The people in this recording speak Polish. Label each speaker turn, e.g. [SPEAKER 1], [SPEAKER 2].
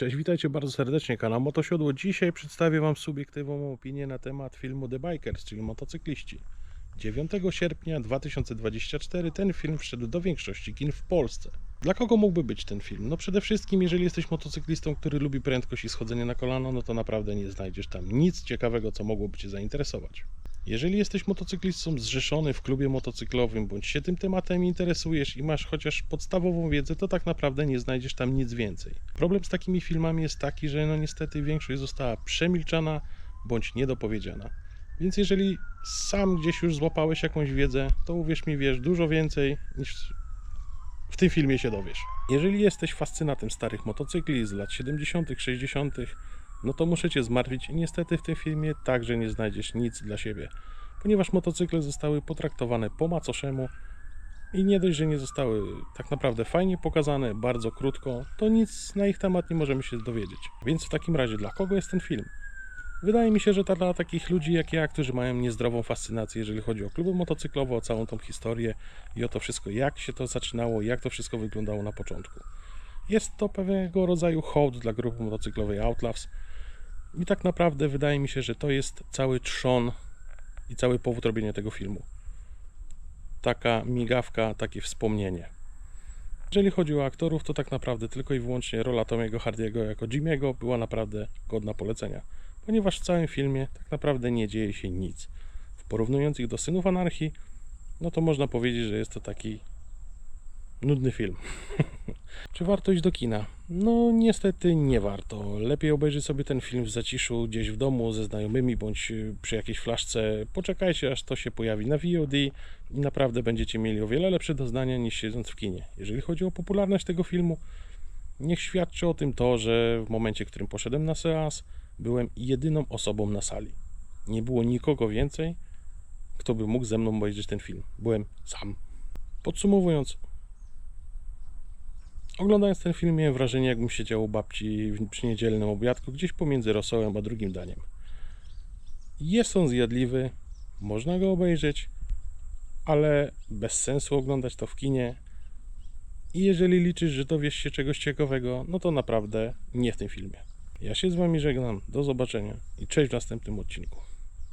[SPEAKER 1] Cześć, witajcie bardzo serdecznie, kanał Motosiodło. Dzisiaj przedstawię Wam subiektywną opinię na temat filmu The Bikers, czyli motocykliści. 9 sierpnia 2024 ten film wszedł do większości kin w Polsce. Dla kogo mógłby być ten film? No przede wszystkim, jeżeli jesteś motocyklistą, który lubi prędkość i schodzenie na kolano, no to naprawdę nie znajdziesz tam nic ciekawego, co mogłoby Cię zainteresować. Jeżeli jesteś motocyklistą zrzeszony w klubie motocyklowym, bądź się tym tematem interesujesz i masz chociaż podstawową wiedzę, to tak naprawdę nie znajdziesz tam nic więcej. Problem z takimi filmami jest taki, że no niestety większość została przemilczana bądź niedopowiedziana. Więc jeżeli sam gdzieś już złapałeś jakąś wiedzę, to uwierz mi, wiesz dużo więcej niż w tym filmie się dowiesz. Jeżeli jesteś fascynatem starych motocykli z lat 70., 60., no to muszę Cię zmartwić. Niestety w tym filmie także nie znajdziesz nic dla siebie, ponieważ motocykle zostały potraktowane po macoszemu i nie dość, że nie zostały tak naprawdę fajnie pokazane, bardzo krótko, to nic na ich temat nie możemy się dowiedzieć. Więc w takim razie, dla kogo jest ten film? Wydaje mi się, że to dla takich ludzi jak ja, którzy mają niezdrową fascynację, jeżeli chodzi o kluby motocyklowe, o całą tą historię i o to wszystko, jak się to zaczynało, jak to wszystko wyglądało na początku. Jest to pewnego rodzaju hołd dla grupy motocyklowej Outlaws i tak naprawdę wydaje mi się, że to jest cały trzon i cały powód robienia tego filmu. Taka migawka, takie wspomnienie. Jeżeli chodzi o aktorów, to tak naprawdę tylko i wyłącznie rola Tomiego Hardiego jako Jimmy'ego była naprawdę godna polecenia, ponieważ w całym filmie tak naprawdę nie dzieje się nic. W porównując ich do Synów Anarchii, no to można powiedzieć, że jest to taki nudny film. Czy warto iść do kina? No niestety nie warto. Lepiej obejrzeć sobie ten film w zaciszu gdzieś w domu ze znajomymi bądź y, przy jakiejś flaszce. Poczekajcie aż to się pojawi na VOD i naprawdę będziecie mieli o wiele lepsze doznania niż siedząc w kinie. Jeżeli chodzi o popularność tego filmu, niech świadczy o tym to, że w momencie, w którym poszedłem na seans, byłem jedyną osobą na sali. Nie było nikogo więcej, kto by mógł ze mną obejrzeć ten film. Byłem sam. Podsumowując, Oglądając ten film miałem wrażenie, jakbym siedział u babci przy niedzielnym obiadku, gdzieś pomiędzy rosołem a drugim daniem. Jest on zjadliwy, można go obejrzeć, ale bez sensu oglądać to w kinie. I jeżeli liczysz, że dowiesz się czegoś ciekawego, no to naprawdę nie w tym filmie. Ja się z Wami żegnam, do zobaczenia i cześć w następnym odcinku.